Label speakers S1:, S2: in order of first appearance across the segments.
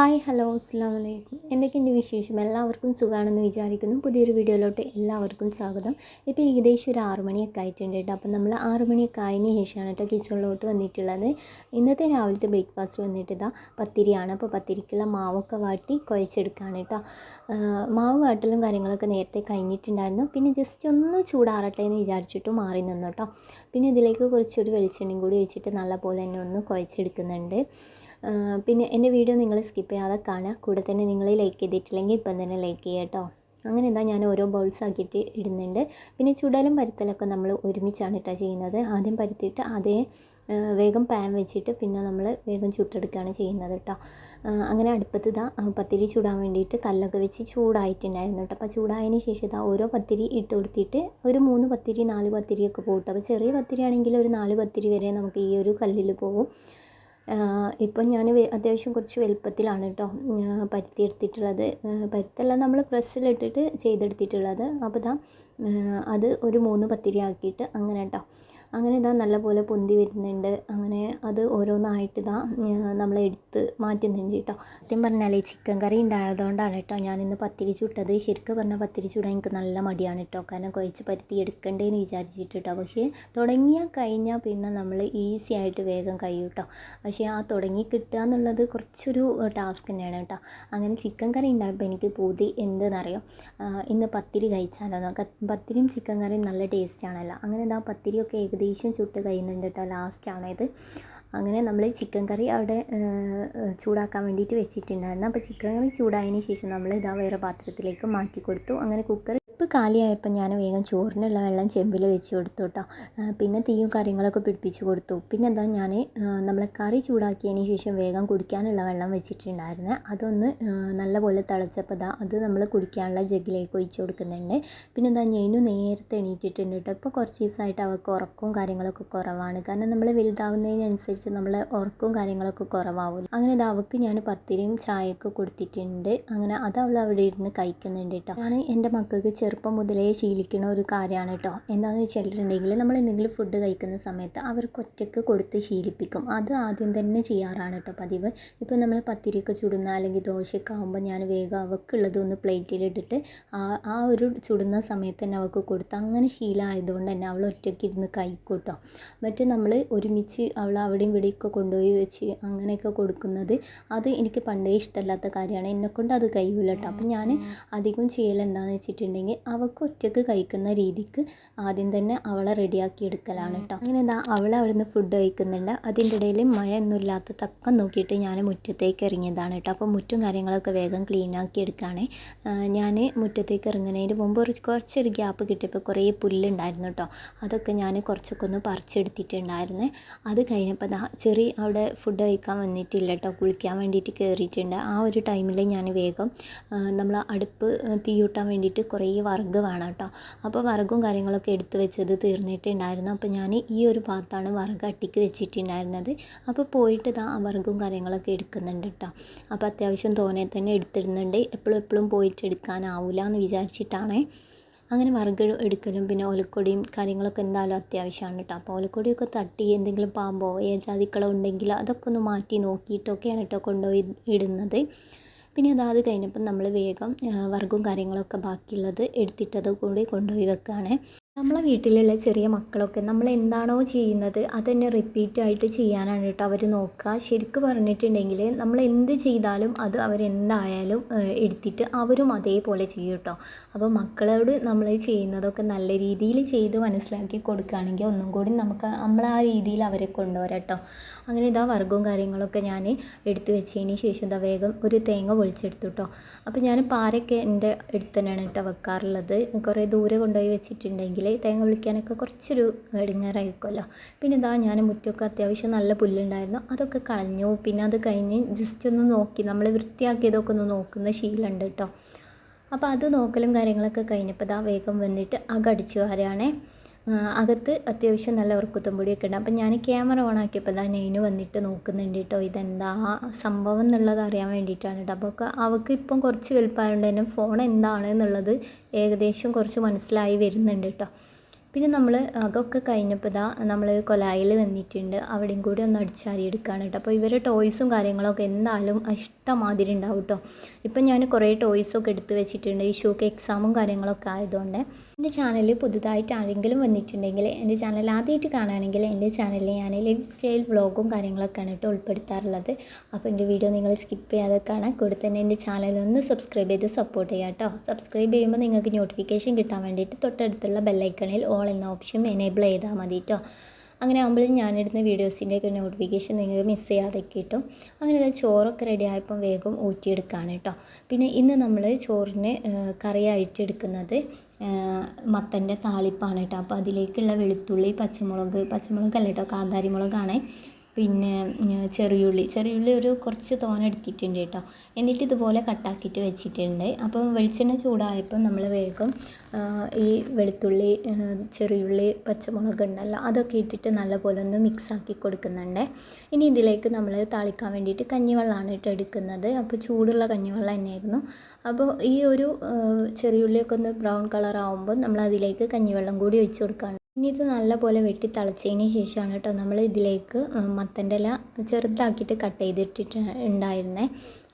S1: Hi hello അസ്സാം വലൈക്കും എന്തൊക്കെയുണ്ട് വിശേഷം? എല്ലാവർക്കും സുഖമാണെന്ന് വിചാരിക്കുന്നു. പുതിയൊരു വീഡിയോയിലോട്ട് എല്ലാവർക്കും സ്വാഗതം. ഇപ്പോൾ ഏകദേശം ഒരു ആറു മണിയൊക്കെ ആയിട്ടുണ്ട് കേട്ടോ. അപ്പം നമ്മൾ ആറു മണിയൊക്കെ ആയതിന് ശേഷമാണ് കേട്ടോ കിച്ചണിലോട്ട് വന്നിട്ടുള്ളത്. ഇന്നത്തെ രാവിലത്തെ ബ്രേക്ക്ഫാസ്റ്റ് വന്നിട്ട് ഇതാ പത്തിരിയാണ്. അപ്പോൾ പത്തിരിക്കുള്ള മാവൊക്കെ വാട്ടി കുഴച്ചെടുക്കുകയാണ് കേട്ടോ. മാവ് വാട്ടലും കാര്യങ്ങളൊക്കെ നേരത്തെ കഴിഞ്ഞിട്ടുണ്ടായിരുന്നു. പിന്നെ ജസ്റ്റ് ഒന്ന് ചൂടാറട്ടെ എന്ന് വിചാരിച്ചിട്ട് മാറി നിന്നു കേട്ടോ. പിന്നെ ഇതിലേക്ക് കുറച്ചൊരു വെളിച്ചെണ്ണയും കൂടി വെച്ചിട്ട് നല്ല പോലെ തന്നെ ഒന്ന് കുഴച്ചെടുക്കുന്നുണ്ട്. പിന്നെ എന്റെ വീഡിയോ നിങ്ങൾ സ്കിപ്പ് ചെയ്യാതെ കാണുക. കൂടെ തന്നെ നിങ്ങൾ ലൈക്ക് ചെയ്തിട്ടില്ലെങ്കിൽ ഇപ്പം തന്നെ ലൈക്ക് ചെയ്യുക കേട്ടോ അങ്ങനെ എന്താ ഞാൻ ഓരോ ബൗൾസ് ആക്കിയിട്ട് ഇടുന്നുണ്ട്. പിന്നെ ചുടലും പരുത്തലൊക്കെ നമ്മൾ ഒരുമിച്ചാണ് കേട്ടോ ചെയ്യുന്നത്. ആദ്യം പരുത്തിയിട്ട് അതേ വേഗം പാൻ വെച്ചിട്ട് പിന്നെ നമ്മൾ വേഗം ചുട്ടെടുക്കുകയാണ് ചെയ്യുന്നത് കേട്ടോ അങ്ങനെ അടുപ്പത്ത് ഇതാ പത്തിരി ചൂടാൻ വേണ്ടിയിട്ട് കല്ലൊക്കെ വെച്ച് ചൂടായിട്ടുണ്ടായിരുന്നു കേട്ടോ അപ്പോൾ ചൂടായതിന് ശേഷം ഇതാ ഓരോ പത്തിരി ഇട്ട് കൊടുത്തിട്ട് ഒരു മൂന്ന് പത്തിരി നാല് പത്തിരിയൊക്കെ പോകും കേട്ടോ അപ്പോൾ ചെറിയ പത്തിരി ആണെങ്കിൽ ഒരു നാല് പത്തിരി വരെ നമുക്ക് ഈ ഒരു കല്ലിൽ പോകും ഇപ്പം ഞാൻ അത്യാവശ്യം കുറച്ച് വലുപ്പത്തിലാണ് കേട്ടോ പരുത്തി എടുത്തിട്ടുള്ളത് പരുത്തല്ല നമ്മൾ പ്രസ്സിലിട്ടിട്ട് ചെയ്തെടുത്തിട്ടുള്ളത്. അപ്പോൾ ദാ അത് ഒരു മൂന്ന് പത്തിരി ആക്കിയിട്ട് അങ്ങനെ കേട്ടോ അങ്ങനെ ഇതാ നല്ലപോലെ പൊന്തി വരുന്നുണ്ട്. അങ്ങനെ അത് ഓരോന്നായിട്ട് ഇതാ നമ്മൾ എടുത്ത് മാറ്റുന്നുണ്ട് കേട്ടോ. സത്യം പറഞ്ഞാൽ ചിക്കൻ കറി ഉണ്ടായതുകൊണ്ടാണ് കേട്ടോ ഇന്ന് പത്തിരി ചുട്ടത്. ശരിക്കും പറഞ്ഞാൽ പത്തിരി ചുടാൻ എനിക്ക് നല്ല മടിയാണ് കേട്ടോ. കാരണം കുഴച്ച് പരുത്തി എടുക്കണ്ടേന്ന് വിചാരിച്ചിട്ട് കേട്ടോ. പക്ഷേ തുടങ്ങിയാൽ കഴിഞ്ഞാൽ പിന്നെ നമ്മൾ ഈസി ആയിട്ട് വേഗം കഴിയും കേട്ടോ. പക്ഷേ ആ തുടങ്ങി കിട്ടുക എന്നുള്ളത് കുറച്ചൊരു ടാസ്ക് തന്നെയാണ് കേട്ടോ. അങ്ങനെ ചിക്കൻ കറി ഉണ്ടായപ്പോൾ എനിക്ക് പൂതി എന്തെന്നറിയോ? ഇന്ന് പത്തിരി കഴിച്ചാലോ? പത്തിരിയും ചിക്കൻ കറിയും നല്ല ടേസ്റ്റ് ആണല്ലോ. അങ്ങനെ ഇതാ പത്തിരിയൊക്കെ ഏകദേശം ചുട്ട് കഴിയുന്നുണ്ട് കേട്ടോ ലാസ്റ്റാണേത് അങ്ങനെ നമ്മൾ ചിക്കൻ കറി അവിടെ ചൂടാക്കാൻ വേണ്ടിയിട്ട് വെച്ചിട്ടുണ്ടായിരുന്നു. അപ്പോൾ ചിക്കൻ കറി ചൂടായതിന് ശേഷം നമ്മൾ ഇതാ വേറെ പാത്രത്തിലേക്ക് മാറ്റി കൊടുത്തു അങ്ങനെ കുക്കർ ഇപ്പം കാലിയായപ്പോൾ ഞാൻ വേഗം ചോറിനുള്ള വെള്ളം ചെമ്പിൽ വെച്ച് കൊടുത്തു കേട്ടോ. പിന്നെ തീയും കാര്യങ്ങളൊക്കെ പിടിപ്പിച്ച് കൊടുത്തു. പിന്നെ എന്താ ഞാൻ നമ്മൾ കറി ചൂടാക്കിയതിന് ശേഷം വേഗം കുടിക്കാനുള്ള വെള്ളം വെച്ചിട്ടുണ്ടായിരുന്നു. അതൊന്ന് നല്ലപോലെ തിളച്ചപ്പോൾ ദാ അത് നമ്മൾ കുടിക്കാനുള്ള ജഗ്ഗിലേക്ക് ഒഴിച്ച് കൊടുക്കുന്നുണ്ട്. പിന്നെ എന്താ ഞാനും നേരത്തെ എണീറ്റിട്ടുണ്ട് കേട്ടോ. ഇപ്പോൾ കുറച്ച് ദിവസമായിട്ട് അവൾക്ക് ഉറക്കവും കാര്യങ്ങളൊക്കെ കുറവാണ്. കാരണം നമ്മൾ വലുതാവുന്നതിനനുസരിച്ച് നമ്മൾ ഉറക്കവും കാര്യങ്ങളൊക്കെ കുറവാകും അങ്ങനെ ഇത് അവൾക്ക് ഞാൻ പത്തിരിയും ചായയൊക്കെ കൊടുത്തിട്ടുണ്ട്. അങ്ങനെ അത് അവൾ അവിടെ ഇരുന്ന് കഴിക്കുന്നുണ്ട് കേട്ടോ. ഞാൻ എന്റെ മക്കൾക്ക് ചെറുപ്പം മുതലേ ശീലിക്കുന്ന ഒരു കാര്യമാണ് കേട്ടോ എന്താണെന്ന് വെച്ചിട്ടുണ്ടെങ്കിൽ നമ്മൾ എന്തെങ്കിലും ഫുഡ് കഴിക്കുന്ന സമയത്ത് അവർക്ക് ഒറ്റയ്ക്ക് കൊടുത്ത് ശീലിപ്പിക്കും. അത് ആദ്യം തന്നെ ചെയ്യാറാണ് കേട്ടോ പതിവ്. ഇപ്പോൾ നമ്മൾ പത്തിരിയൊക്കെ ചുടുന്ന അല്ലെങ്കിൽ ദോശയൊക്കെ ആകുമ്പോൾ ഞാൻ വേഗം അവക്കുള്ളത് ഒന്ന് പ്ലേറ്റിലിട്ടിട്ട് ആ ആ ഒരു ചുടുന്ന സമയത്ത് തന്നെ അവൾക്ക് കൊടുത്ത് അങ്ങനെ ശീലമായതുകൊണ്ട് തന്നെ അവൾ ഒറ്റയ്ക്ക് ഇരുന്ന് കഴിക്കും കേട്ടോ മറ്റേ നമ്മൾ ഒരുമിച്ച് അവൾ അവിടെയും ഇവിടെയൊക്കെ കൊണ്ടുപോയി വെച്ച് അങ്ങനെയൊക്കെ കൊടുക്കുന്നത് അത് എനിക്ക് പണ്ടേ ഇഷ്ടമല്ലാത്ത കാര്യമാണ്. എന്നെക്കൊണ്ട് അത് കഴിയൂല കേട്ടോ അപ്പം ഞാൻ അധികം ചെയ്യൽ എന്താണെന്ന് വെച്ചിട്ടുണ്ടെങ്കിൽ അവൾക്ക് ഒറ്റയ്ക്ക് കഴിക്കുന്ന രീതിക്ക് ആദ്യം തന്നെ അവളെ റെഡിയാക്കി എടുക്കലാണ് കേട്ടോ അങ്ങനെ എന്താ അവൾ അവിടുന്ന് ഫുഡ് കഴിക്കുന്നുണ്ട്. അതിന്റെ ഇടയിൽ മഴ ഒന്നും ഇല്ലാത്ത തക്കം നോക്കിയിട്ട് ഞാൻ മുറ്റത്തേക്ക് ഇറങ്ങിയതാണ് കേട്ടോ അപ്പോൾ മുറ്റും കാര്യങ്ങളൊക്കെ വേഗം ക്ലീൻ ആക്കി എടുക്കുകയാണ് ഞാൻ മുറ്റത്തേക്ക് ഇറങ്ങുന്നതിന് മുമ്പ് ഒരു കുറച്ചൊരു ഗ്യാപ്പ് കിട്ടിയപ്പോൾ കുറേ പുല്ലുണ്ടായിരുന്നു കേട്ടോ അതൊക്കെ ഞാൻ കുറച്ചൊക്കെ ഒന്ന് പറിച്ചെടുത്തിട്ടുണ്ടായിരുന്നു. അത് കഴിഞ്ഞപ്പോൾ ചെറിയ അവിടെ ഫുഡ് കഴിക്കാൻ വന്നിട്ടില്ല കേട്ടോ കുളിക്കാൻ വേണ്ടിയിട്ട് കയറിയിട്ടുണ്ട് ആ ഒരു ടൈമിൽ ഞാൻ വേഗം നമ്മൾ അടുപ്പ് തീയൂട്ടാൻ വേണ്ടിയിട്ട് കുറേ വറുക് വേണം കേട്ടോ അപ്പോൾ വർഗും കാര്യങ്ങളൊക്കെ എടുത്ത് വെച്ചത് തീർന്നിട്ടുണ്ടായിരുന്നു. അപ്പോൾ ഞാൻ ഈ ഒരു ഭാഗത്താണ് വറുക് അട്ടിക്ക് വെച്ചിട്ടുണ്ടായിരുന്നത്. അപ്പോൾ പോയിട്ട് ഇതാ വറുകും കാര്യങ്ങളൊക്കെ എടുക്കുന്നുണ്ട് കേട്ടോ അപ്പോൾ അത്യാവശ്യം തോനെ തന്നെ എടുത്തിടുന്നുണ്ട്. എപ്പോഴും എപ്പോഴും പോയിട്ട് എടുക്കാനാവില്ല എന്ന് വിചാരിച്ചിട്ടാണ് അങ്ങനെ വറുക് എടുക്കലും പിന്നെ ഓലക്കൊടിയും കാര്യങ്ങളൊക്കെ എന്തായാലും അത്യാവശ്യമാണ് കേട്ടോ അപ്പോൾ ഓലക്കൊടിയൊക്കെ തട്ടി എന്തെങ്കിലും പാമ്പോ ഏജാതിക്കളോ ഉണ്ടെങ്കിൽ അതൊക്കെ ഒന്ന് മാറ്റി നോക്കിയിട്ടൊക്കെയാണ് കേട്ടോ കൊണ്ടുപോയി ഇടുന്നത്. പിന്നെ അതാത് കഴിഞ്ഞപ്പം നമ്മൾ വേഗം വറുക്കും കാര്യങ്ങളൊക്കെ ബാക്കിയുള്ളത് എടുത്തിട്ടത് കൂടി കൊണ്ടുപോയി വെക്കുകയാണ് നമ്മളെ വീട്ടിലുള്ള ചെറിയ മക്കളൊക്കെ നമ്മൾ എന്താണോ ചെയ്യുന്നത് അത് തന്നെ റിപ്പീറ്റ് ആയിട്ട് ചെയ്യാനാണ് കേട്ടോ അവർ നോക്കുക. ശരിക്കും പറഞ്ഞിട്ടുണ്ടെങ്കിൽ നമ്മൾ എന്ത് ചെയ്താലും അത് അവരെന്തായാലും എടുത്തിട്ട് അവരും അതേപോലെ ചെയ്യും കേട്ടോ. അപ്പോൾ മക്കളോട് നമ്മൾ ചെയ്യുന്നതൊക്കെ നല്ല രീതിയിൽ ചെയ്ത് മനസ്സിലാക്കി കൊടുക്കുകയാണെങ്കിൽ ഒന്നും കൂടി നമുക്ക് നമ്മൾ ആ രീതിയിൽ അവരെ കൊണ്ടുവരാം കേട്ടോ. അങ്ങനെ ഇതാ വർഗവും കാര്യങ്ങളൊക്കെ ഞാൻ എടുത്തു വെച്ചതിന് ശേഷം ഇതാ വേഗം ഒരു തേങ്ങ പൊളിച്ചെടുത്തു കേട്ടോ. അപ്പോൾ ഞാൻ പാരൊക്കെ എന്റെ അടുത്ത് തന്നെയാണ് കേട്ടോ വെക്കാറുള്ളത്. കുറേ ദൂരെ കൊണ്ടുപോയി വെച്ചിട്ടുണ്ടെങ്കിൽ തേങ്ങ വിളിക്കാനൊക്കെ കുറച്ചൊരു ഇടങ്ങാറായിരിക്കുമല്ലോ പിന്നെ ഇതാ ഞാൻ മുറ്റമൊക്കെ അത്യാവശ്യം നല്ല പുല്ലുണ്ടായിരുന്നു. അതൊക്കെ കളഞ്ഞു. പിന്നെ അത് കഴിഞ്ഞ് ജസ്റ്റ് ഒന്ന് നോക്കി. നമ്മൾ വൃത്തിയാക്കിയതൊക്കെ ഒന്ന് നോക്കുന്ന ശീലമുണ്ട് കേട്ടോ. അപ്പോൾ അത് നോക്കലും കാര്യങ്ങളൊക്കെ കഴിഞ്ഞപ്പോൾ ഇതാ വേഗം വന്നിട്ട് അകടിച്ചു വരാണേ അകത്ത് അത്യാവശ്യം നല്ല ഉറക്കത്തും പൊടിയൊക്കെ ഉണ്ട്. അപ്പം ഞാൻ ക്യാമറ ഓൺ ആക്കിയപ്പോൾ തന്നെ നെയിന് വന്നിട്ട് നോക്കുന്നുണ്ട് കേട്ടോ. ഇതെന്താ? സംഭവം എന്നുള്ളത് അറിയാൻ വേണ്ടിയിട്ടാണ് കേട്ടോ. അപ്പോൾ അവൾക്ക് ഇപ്പം കുറച്ച് വലുപ്പമായതുകൊണ്ട് തന്നെ ഫോൺ എന്താണ് എന്നുള്ളത് ഏകദേശം കുറച്ച് മനസ്സിലായി വരുന്നുണ്ട് കേട്ടോ. പിന്നെ നമ്മൾ അതൊക്കെ കഴിഞ്ഞപ്പോൾ ഇതാ നമ്മൾ കൊലായിൽ വന്നിട്ടുണ്ട് അവിടെയും കൂടി ഒന്ന് അടിച്ചാരി എടുക്കുകയാണ് കേട്ടോ. അപ്പോൾ ഇവരെ ടോയ്സും കാര്യങ്ങളൊക്കെ എന്തായാലും ഇഷ്ടമാതിരി ഉണ്ടാവും കേട്ടോ. ഇപ്പം ഞാൻ കുറേ ടോയ്സൊക്കെ എടുത്ത് വെച്ചിട്ടുണ്ട്. ഈ ഷൂക്ക് എക്സാമും കാര്യങ്ങളൊക്കെ ആയതുകൊണ്ട്. എന്റെ ചാനലിൽ പുതുതായിട്ട് ആരെങ്കിലും വന്നിട്ടുണ്ടെങ്കിൽ എന്റെ ചാനൽ ആദ്യമായിട്ട് കാണുകയാണെങ്കിൽ എന്റെ ചാനലിൽ ഞാൻ ലൈഫ് സ്റ്റൈൽ വ്ളോഗും കാര്യങ്ങളൊക്കെയാണ് കേട്ടോ ഉൾപ്പെടുത്താറുള്ളത്. അപ്പോൾ എന്റെ വീഡിയോ നിങ്ങൾ സ്കിപ്പ് ചെയ്യാതെ കാണാൻ കൂടെ തന്നെ എന്റെ ചാനൽ ഒന്ന് സബ്സ്ക്രൈബ് ചെയ്ത് സപ്പോർട്ട് ചെയ്യാം കേട്ടോ. സബ്സ്ക്രൈബ് ചെയ്യുമ്പോൾ നിങ്ങൾക്ക് നോട്ടിഫിക്കേഷൻ കിട്ടാൻ വേണ്ടിയിട്ട് തൊട്ടടുത്തുള്ള ബെല്ലൈക്കണിൽ ഓൾ എന്ന ഓപ്ഷൻ എനേബിൾ ചെയ്താൽ മതി കേട്ടോ അങ്ങനെ ആകുമ്പോഴും ഞാനിടുന്ന വീഡിയോസിന്റെയൊക്കെ നോട്ടിഫിക്കേഷൻ നിങ്ങൾക്ക് മിസ് ചെയ്യാതെ കിട്ടും. അങ്ങനെ അത് ചോറൊക്കെ റെഡി ആയപ്പം വേഗം ഊറ്റിയെടുക്കുകയാണ് കേട്ടോ പിന്നെ ഇന്ന് നമ്മൾ ചോറിന് കറിയായിട്ട് എടുക്കുന്നത് മത്തന്റെ താളിപ്പാണ് കേട്ടോ അപ്പോൾ അതിലേക്കുള്ള വെളുത്തുള്ളി പച്ചമുളക് പച്ചമുളക് അല്ല കേട്ടോ കാന്താരി മുളകാണ് പിന്നെ ചെറിയുള്ളി. ചെറിയുള്ളി ഒരു കുറച്ച് തോനെ എടുത്തിട്ടുണ്ട് കേട്ടോ. എന്നിട്ട് ഇതുപോലെ കട്ടാക്കിയിട്ട് വെച്ചിട്ടുണ്ട്. അപ്പം വെളിച്ചെണ്ണ ചൂടായപ്പം നമ്മൾ വേഗം ഈ വെളുത്തുള്ളി ചെറിയുള്ളി പച്ചമുളക് ഉണ്ടല്ലോ അതൊക്കെ ഇട്ടിട്ട് നല്ലപോലെ ഒന്ന് മിക്സ് ആക്കി കൊടുക്കുന്നുണ്ട്. ഇനി ഇതിലേക്ക് നമ്മൾ താളിക്കാൻ വേണ്ടിയിട്ട് കഞ്ഞിവെള്ളമാണ് ഇട്ട് എടുക്കുന്നത്. അപ്പോൾ ചൂടുള്ള കഞ്ഞിവെള്ളം തന്നെയായിരുന്നു. അപ്പോൾ ഈ ഒരു ചെറിയുള്ളിയൊക്കെ ഒന്ന് ബ്രൗൺ കളർ ആകുമ്പോൾ നമ്മൾ അതിലേക്ക് കഞ്ഞിവെള്ളം കൂടി ഒഴിച്ച് കൊടുക്കുകയാണ് ഇനി ഇത് നല്ലപോലെ വെട്ടി തിളച്ചതിന് ശേഷമാണ് കേട്ടോ നമ്മൾ ഇതിലേക്ക് മത്തന്റെ ഇല ചെറുതാക്കിയിട്ട് കട്ട് ചെയ്തിട്ടിട്ട് ഉണ്ടായിരുന്നേ.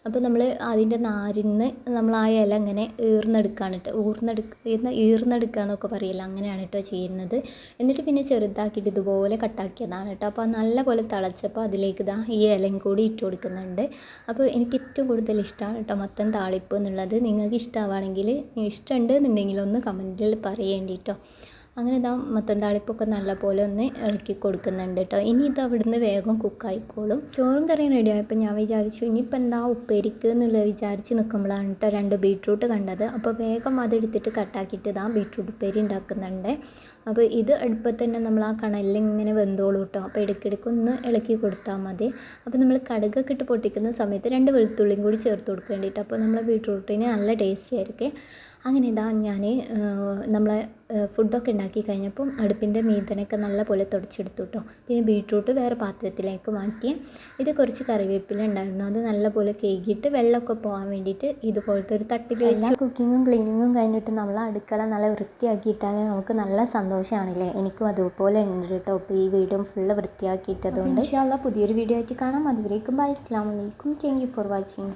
S1: അപ്പോൾ നമ്മൾ അതിന്റെ നാരിന്ന് നമ്മൾ ആ ഇല ഇങ്ങനെ ഈർന്നെടുക്കുകയാണ് കേട്ടോ. ഊർന്നെടുക്ക ഈർന്നെടുക്കുക എന്നൊക്കെ പറയില്ല അങ്ങനെയാണ് കേട്ടോ ചെയ്യുന്നത്. എന്നിട്ട് പിന്നെ ചെറുതാക്കിയിട്ട് ഇതുപോലെ കട്ടാക്കിയതാണ് കേട്ടോ. അപ്പോൾ നല്ലപോലെ തിളച്ചപ്പോൾ അതിലേക്ക് ഇതാ ഈ ഇലയും കൂടി ഇട്ട് കൊടുക്കുന്നുണ്ട്. അപ്പോൾ എനിക്ക് ഏറ്റവും കൂടുതൽ ഇഷ്ടമാണ് കേട്ടോ മത്തൻ താളിപ്പ് എന്നുള്ളത്. നിങ്ങൾക്ക് ഇഷ്ടമാവുകയാണെങ്കിൽ ഇഷ്ടമുണ്ട് എന്നുണ്ടെങ്കിൽ ഒന്ന് കമന്റിൽ പറയേണ്ടി കേട്ടോ. അങ്ങനെ ഇതാ മത്തൻ താളിപ്പൊക്കെ നല്ലപോലെ ഒന്ന് ഇളക്കി കൊടുക്കുന്നുണ്ട് കേട്ടോ ഇനി ഇത് അവിടുന്ന് വേഗം കുക്കായിക്കോളും ചോറും കറിയും റെഡി ആയപ്പോൾ ഞാൻ വിചാരിച്ചു ഇനിയിപ്പോൾ എന്താ ഉപ്പേരിക്ക് എന്നുള്ളത് വിചാരിച്ച് നിൽക്കുമ്പോഴാണ് കേട്ടോ രണ്ട് ബീട്രൂട്ട് കണ്ടത്. അപ്പോൾ വേഗം അതെടുത്തിട്ട് കട്ടാക്കിയിട്ട് ഇതാ ബീട്രൂട്ട് ഉപ്പേരി ഉണ്ടാക്കുന്നുണ്ട്. അപ്പോൾ ഇത് അടുപ്പത്ത് തന്നെ നമ്മൾ ആ കണലിൽ ഇങ്ങനെ വെന്തോളൂ കേട്ടോ അപ്പോൾ ഇടയ്ക്കിടയ്ക്ക് ഒന്ന് ഇളക്കി കൊടുത്താൽ മതി. അപ്പോൾ നമ്മൾ കടുകൊക്കെ ഇട്ട് പൊട്ടിക്കുന്ന സമയത്ത് രണ്ട് വെളുത്തുള്ളിയും കൂടി ചേർത്ത് കൊടുക്കേണ്ടിയിട്ട് അപ്പോൾ നമ്മളെ ബീട്രൂട്ടിന് നല്ല ടേസ്റ്റി ആയിരിക്കും. അങ്ങനെ ഇതാ ഞാൻ നമ്മളെ ഫുഡൊക്കെ ഉണ്ടാക്കി കഴിഞ്ഞപ്പം അടുപ്പിന്റെ മീതനൊക്കെ നല്ല പോലെ തുടച്ചെടുത്തു കേട്ടോ പിന്നെ ബീട്രൂട്ട് വേറെ പാത്രത്തിലേക്ക് മാറ്റി. ഇത് കുറച്ച് കറിവേപ്പില ഉണ്ടായിരുന്നു. അത് നല്ല പോലെ കേകിയിട്ട് വെള്ളമൊക്കെ പോകാൻ വേണ്ടിയിട്ട് ഇതുപോലത്തെ ഒരു തട്ടിൽ എല്ലാ കുക്കിങ്ങും ക്ലീനിങ്ങും കഴിഞ്ഞിട്ട് നമ്മൾ അടുക്കള നല്ല വൃത്തിയാക്കിയിട്ടാണ് നമുക്ക് നല്ല സന്തോഷമാണല്ലേ എനിക്കും അതുപോലെ ഉണ്ട് കേട്ടോ. ഇപ്പോൾ ഈ വീടും ഫുള്ള് വൃത്തിയാക്കിയിട്ടതുകൊണ്ട്. പുതിയൊരു വീഡിയോ ആയിട്ട് കാണാം. അതുവരേക്കും ബൈ അസ്സാം വലൈക്കും താങ്ക് യു ഫോർ വാച്ചിങ്